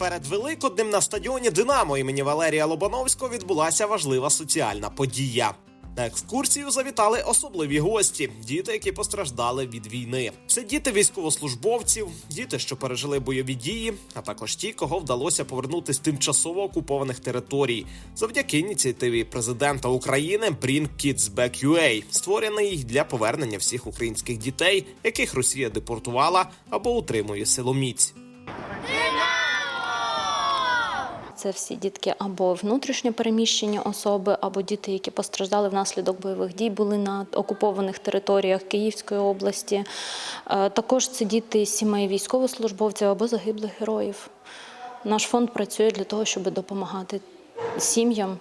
Перед Великоднем на стадіоні Динамо імені Валерія Лобановського відбулася важлива соціальна подія. На екскурсію завітали особливі гості, діти, які постраждали від війни. Це діти військовослужбовців, діти, що пережили бойові дії, а також ті, кого вдалося повернути з тимчасово окупованих територій, завдяки ініціативі президента України Bring Kids Back UA, створений для повернення всіх українських дітей, яких Росія депортувала або утримує силоміць. Це всі дітки або внутрішньо переміщені особи, або діти, які постраждали внаслідок бойових дій, були на окупованих територіях Київської області. Е, Також це діти сімей військовослужбовців або загиблих героїв. Наш фонд працює для того, щоб допомагати сім'ям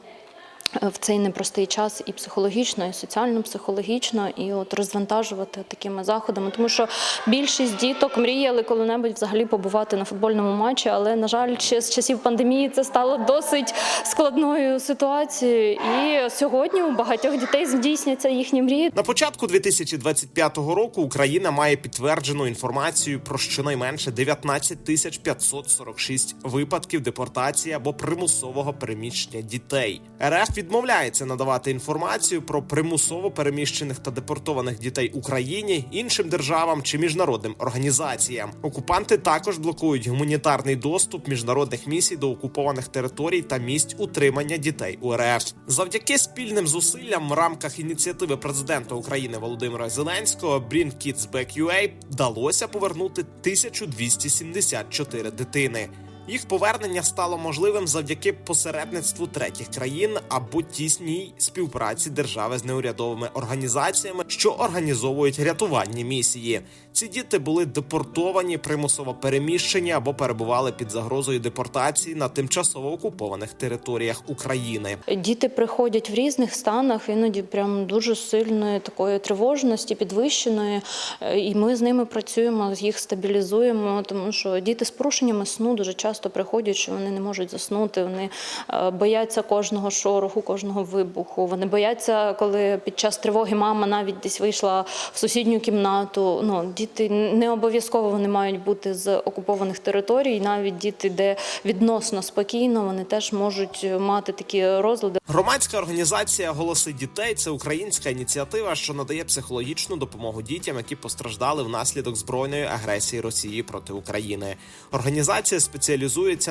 в цей непростий час і психологічно, і соціально-психологічно, і от розвантажувати такими заходами. Тому що більшість діток мріяли коли-небудь взагалі побувати на футбольному матчі, але на жаль, ще з часів пандемії це стало досить складною ситуацією. І сьогодні у багатьох дітей здійсняться їхні мрії. На початку 2025 року Україна має підтверджену інформацію про щонайменше 19 тисяч 546 випадків депортації або примусового переміщення дітей. РФ відмовляється надавати інформацію про примусово переміщених та депортованих дітей Україні, іншим державам чи міжнародним організаціям. Окупанти також блокують гуманітарний доступ міжнародних місій до окупованих територій та місць утримання дітей у РФ. Завдяки спільним зусиллям в рамках ініціативи президента України Володимира Зеленського Bring Kids Back UA вдалося повернути 1274 дитини. Їх повернення стало можливим завдяки посередництву третіх країн або тісній співпраці держави з неурядовими організаціями, що організовують рятувальні місії. Ці діти були депортовані, примусово переміщені або перебували під загрозою депортації на тимчасово окупованих територіях України. Діти приходять в різних станах, іноді прям дуже сильної такої тривожності, підвищеної. Е, І ми з ними працюємо, їх стабілізуємо, тому що діти з порушеннями сну дуже часто приходять, що вони не можуть заснути. Вони е, бояться кожного шороху, кожного вибуху. Вони бояться, коли під час тривоги мама навіть десь вийшла в сусідню кімнату. Ну, діти не обов'язково вони мають бути з окупованих територій. Навіть діти, де відносно спокійно, вони теж можуть мати такі розлади. Громадська організація Голоси дітей це українська ініціатива, що надає психологічну допомогу дітям, які постраждали внаслідок збройної агресії Росії проти України. Організація спеціалізується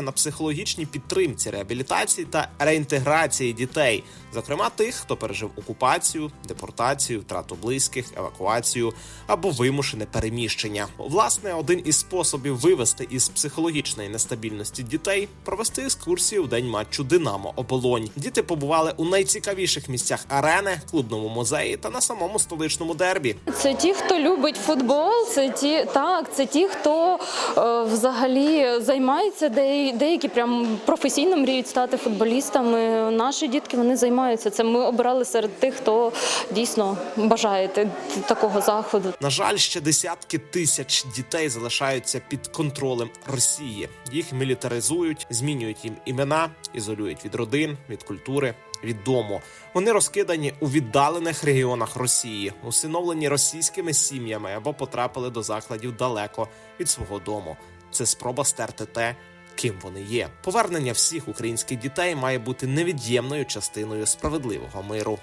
на психологічній підтримці, реабілітації та реінтеграції дітей, зокрема тих, хто пережив окупацію, депортацію, втрату близьких, евакуацію або вимушене переміщення. Власне, один із способів вивести із психологічної нестабільності дітей провести екскурсію в день матчу Динамо Оболонь. Діти побували у найцікавіших місцях арени, клубному музеї та на самому столичному дербі. Це ті, хто любить футбол, це ті, так, це ті, хто е, взагалі займається, де, деякі прям професійно мріють стати футболістами. Наші дітки вони займаються. Це ми обирали серед тих, хто дійсно бажає такого заходу. На жаль, ще десятки тисяч дітей залишаються під контролем Росії. Їх мілітаризують, змінюють їм імена, ізолюють від родин, від культури. Від дому вони розкидані у віддалених регіонах Росії, усиновлені російськими сім'ями або потрапили до закладів далеко від свого дому. Це спроба стерти те, ким вони є. Повернення всіх українських дітей має бути невід'ємною частиною справедливого миру.